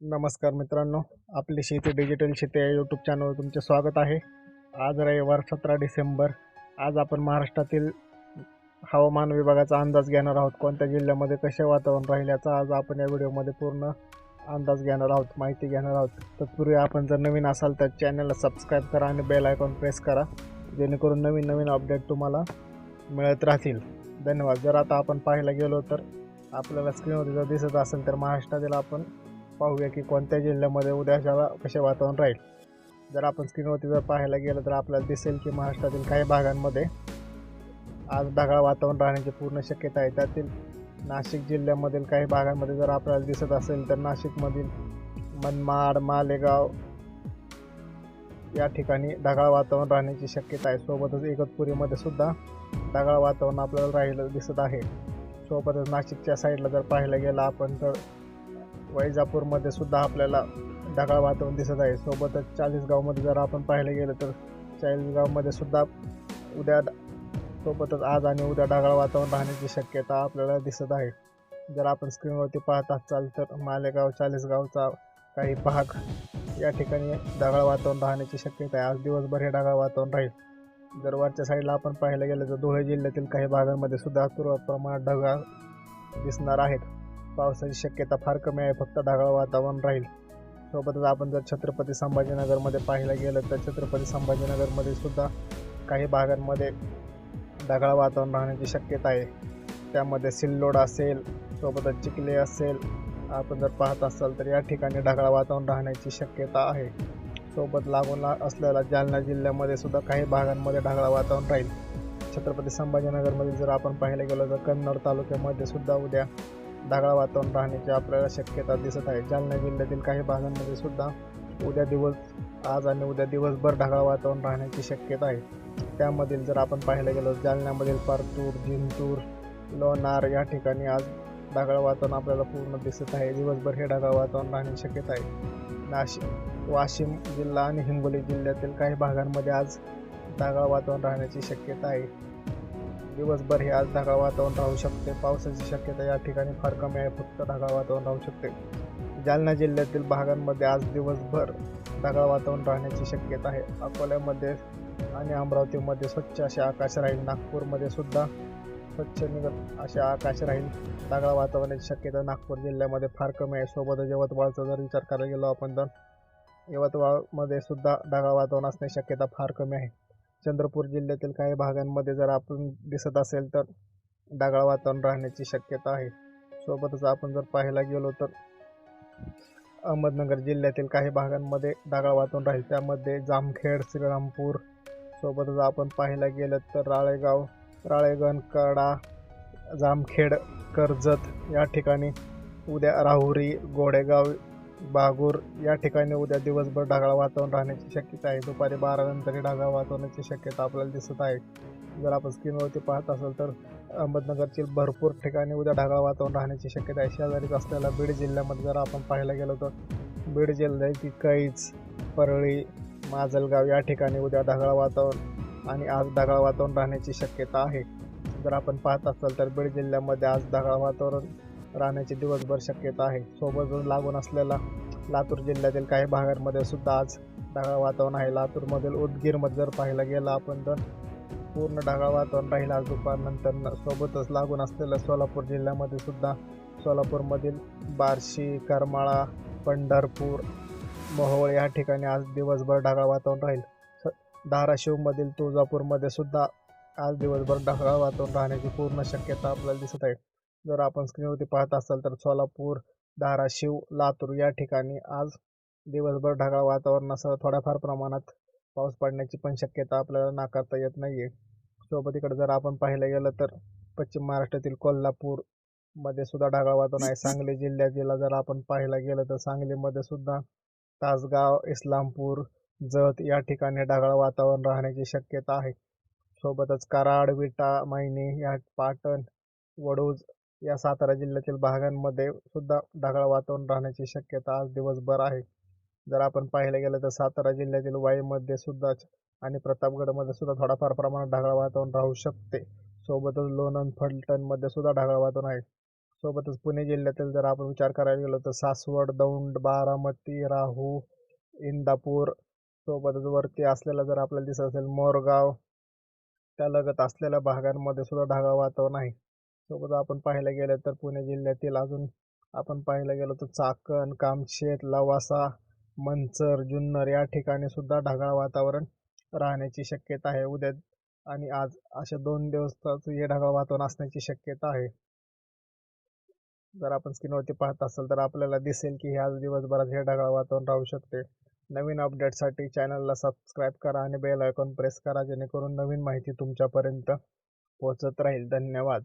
नमस्कार मित्रांनो आपली शेती डिजिटल शेती या यूट्यूब चॅनलवर तुमचे स्वागत आहे. आज रविवार सतरा डिसेंबर. आज आपण महाराष्ट्रातील हवामान विभागाचा अंदाज घेणार आहोत. कोणत्या जिल्ह्यामध्ये कसे वातावरण राहील याचा आज आपण या व्हिडिओमध्ये पूर्ण अंदाज घेणार आहोत माहिती घेणार आहोत. तत्पूर्वी आपण जर नवीन असाल तर चॅनलला सबस्क्राईब करा आणि बेल आयकॉन प्रेस करा जेणेकरून नवीन नवीन अपडेट तुम्हाला मिळत राहतील. धन्यवाद. जर आता आपण पाहायला गेलो तर आपल्याला स्क्रीनवर जर दिसत असेल तर महाराष्ट्रातील आपण पाहूया की कोणत्या जिल्ह्यामध्ये उद्याच्या कसे वातावरण राहील. जर आपण स्क्रीनवरती जर पाहायला गेलं तर आपल्याला दिसेल की महाराष्ट्रातील काही भागांमध्ये आज ढगाळ वातावरण राहण्याची पूर्ण शक्यता आहे. त्यातील नाशिक जिल्ह्यामधील काही भागांमध्ये जर आपल्याला दिसत असेल तर नाशिकमधील मनमाड मालेगाव या ठिकाणी ढगाळ वातावरण राहण्याची शक्यता आहे. सोबतच इगतपुरीमध्ये सुद्धा ढगाळ वातावरण आपल्याला राहिलं दिसत आहे. सोबतच नाशिकच्या साईडला जर पाहायला गेलं आपण तर वैजापूरमध्ये सुद्धा आपल्याला ढगाळ वातावरण दिसत आहे. सोबतच चाळीसगावमध्ये जर आपण पाहायला गेलं तर चाळीसगावमध्ये सुद्धा उद्या सोबतच आज आणि उद्या ढगाळ वातावरण राहण्याची शक्यता आपल्याला दिसत आहे. जर आपण स्क्रीनवरती पाहत असाल तर मालेगाव चाळीसगावचा काही भाग या ठिकाणी ढगाळ वातावरण राहण्याची शक्यता आहे. आज दिवसभर हे ढगाळ वातावरण राहील. जर वरच्या साईडला आपण पाहायला गेलं तर धुळे जिल्ह्यातील काही भागांमध्ये सुद्धा तुरळक प्रमाणात ढगाळ दिसणार आहेत. पावसाची शक्यता फार कमी आहे फक्त ढगाळ वातावरण राहील. सोबतच आपण जर छत्रपती संभाजीनगरमध्ये पाहायला गेलं तर छत्रपती संभाजीनगरमध्ये सुद्धा काही भागांमध्ये ढगाळ वातावरण राहण्याची शक्यता आहे. त्यामध्ये सिल्लोड असेल सोबतच चिखले असेल आपण जर पाहत असाल तर या ठिकाणी ढगाळ वातावरण राहण्याची शक्यता आहे. सोबत लागून असलेला असलेल्या जालना जिल्ह्यामध्ये सुद्धा काही भागांमध्ये ढगाळ वातावरण राहील. छत्रपती संभाजीनगरमध्ये जर आपण पाहायला गेलो तर कन्नड तालुक्यामध्ये सुद्धा उद्या ढगाळ वातावरण राहण्याची आपल्याला शक्यता दिसत आहे. जालना जिल्ह्यातील काही भागांमध्ये सुद्धा उद्या दिवस आज आणि उद्या दिवसभर ढगाळ वातावरण राहण्याची शक्यता आहे. त्यामधील जर आपण पाहायला गेलो जालन्यामधील पारतूर जिंतूर लोणार या ठिकाणी आज ढगाळ वातावरण आपल्याला पूर्ण दिसत आहे. दिवसभर हे ढगाळ वातावरण राहण्याची शक्यता आहे. नाशिक वाशिम जिल्हा आणि हिंगोली जिल्ह्यातील काही भागांमध्ये आज ढगाळ वातावरण राहण्याची शक्यता आहे. दिवसभर हे आज ढगाळ वातावरण राहू शकते. पावसाची शक्यता या ठिकाणी फार कमी आहे. फक्त ढगाळ वातावरण राहू शकते. जालना जिल्ह्यातील भागांमध्ये आज दिवसभर ढगाळ वातावरण राहण्याची शक्यता आहे. अकोल्यामध्ये आणि अमरावतीमध्ये स्वच्छ असे आकाश राहील. नागपूरमध्ये सुद्धा स्वच्छ निघत असे आकाश राहील. ढगाळ वातावरणाची शक्यता नागपूर जिल्ह्यामध्ये फार कमी आहे. सोबतच यवतमाळचा जर विचार करायला गेलो आपण तर यवतमाळमध्ये सुद्धा ढगाळ वातावरण असण्याची शक्यता फार कमी आहे. चंद्रपूर जिल्ह्यातील काही भागांमध्ये जर आपण दिसत असेल तर ढगाळ वातावरण राहण्याची शक्यता आहे. सोबतच आपण जर पाहायला गेलो तर अहमदनगर जिल्ह्यातील काही भागांमध्ये ढगाळ वातावरण राहील. त्यामध्ये जामखेड श्रीरामपूर सोबतच आपण पाहायला गेलं तर राळेगाव राळेगण कडा जामखेड कर्जत या ठिकाणी उद्या राहुरी गोडेगाव बागूर या ठिकाणी उद्या दिवसभर ढगाळ वातावरण राहण्याची शक्यता आहे. दुपारी बारा नंतर ढगाळ वातावरणाची शक्यता आपल्याला दिसत आहे. जर आपण स्क्रीनवरती पाहत असाल तर अहमदनगरची भरपूर ठिकाणी उद्या ढगाळ वातावरण राहण्याची शक्यता आहे. शेजारीच असलेल्या बीड जिल्ह्यामध्ये जर आपण पाहायला गेलो तर बीड जिल्ह्यातील कैज परळी माजलगाव या ठिकाणी उद्या ढगाळ वातावरण आणि आज ढगाळ वातावरण राहण्याची शक्यता आहे. जर आपण पाहत असाल तर बीड जिल्ह्यामध्ये आज ढगाळ वातावरण राहण्याची दिवसभर शक्यता आहे. सोबतच लागून असलेला लातूर जिल्ह्यातील काही भागांमध्ये सुद्धा आज ढगाळ वातावरण आहे. लातूरमधील उदगीरमध्ये जर पाहायला गेलं आपण तर पूर्ण ढगाळ वातावरण राहील. आज दुपारनंतर न- सोबतच लागून असलेलं सोलापूर जिल्ह्यामध्ये सुद्धा सोलापूरमधील बार्शी करमाळा पंढरपूर मोहोळ या ठिकाणी आज दिवसभर ढगाळ वातावरण राहील. धाराशिवमधील तुळजापूरमध्ये सुद्धा आज दिवसभर ढगाळ वातावरण राहण्याची पूर्ण शक्यता आपल्याला दिसत आहे. जर आपण स्क्रीनवरती पाहत असाल तर सोलापूर धाराशिव लातूर या ठिकाणी आज दिवसभर ढगाळ वातावरणासह थोड्याफार प्रमाणात पाऊस पडण्याची पण शक्यता आपल्याला नाकारता येत नाही आहे सोबत इकडे जर आपण पाहायला गेलं तर पश्चिम महाराष्ट्रातील कोल्हापूरमध्ये सुद्धा ढगाळ वातावरण आहे. सांगली जिल्ह्यातील जर आपण पाहायला गेलं तर सांगलीमध्ये सुद्धा तासगाव इस्लामपूर जत या ठिकाणी ढगाळ वातावरण राहण्याची शक्यता आहे. सोबतच कराड विटा मैने या पाटण वडूज या सातारा जिल्ह्यातील भागांमध्ये सुद्धा ढगाळ वातावरण राहण्याची शक्यता आज दिवसभर आहे. जर आपण पाहायला गेलं तर सातारा जिल्ह्यातील वाईमध्ये सुद्धा आणि प्रतापगडमध्ये सुद्धा थोडाफार प्रमाणात ढगाळ वातावरण राहू शकते. सोबतच लोणंद फलटणमध्ये सुद्धा ढगाळ वातावरण आहे. सोबतच पुणे जिल्ह्यातील जर आपण विचार करायला गेलो तर सासवड दौंड बारामती राहू इंदापूर सोबतच वरती असलेला जर आपल्याला दिसत असेल मोरगाव त्या लगत असलेल्या भागांमध्ये सुद्धा ढगाळ वातावरण आहे. सोबत आपण पाहायला गेलं तर पुणे जिल्ह्यातील अजून आपण पाहायला गेलो तर चाकण कामशेत लवासा मंचर जुन्नर या ठिकाणी सुद्धा ढगाळ वातावरण राहण्याची शक्यता आहे. उद्या आणि आज अशा दोन दिवसाचं हे ढगाळ वातावरण असण्याची शक्यता आहे. जर आपण स्क्रीनवरती पाहत असाल तर आपल्याला दिसेल की आज दिवसभरात हे ढगाळ वातावरण राहू शकते. नवीन अपडेटसाठी चॅनलला सबस्क्राईब करा आणि बेल आयकॉन प्रेस करा जेणेकरून नवीन माहिती तुमच्यापर्यंत पोहोचत राहील. धन्यवाद.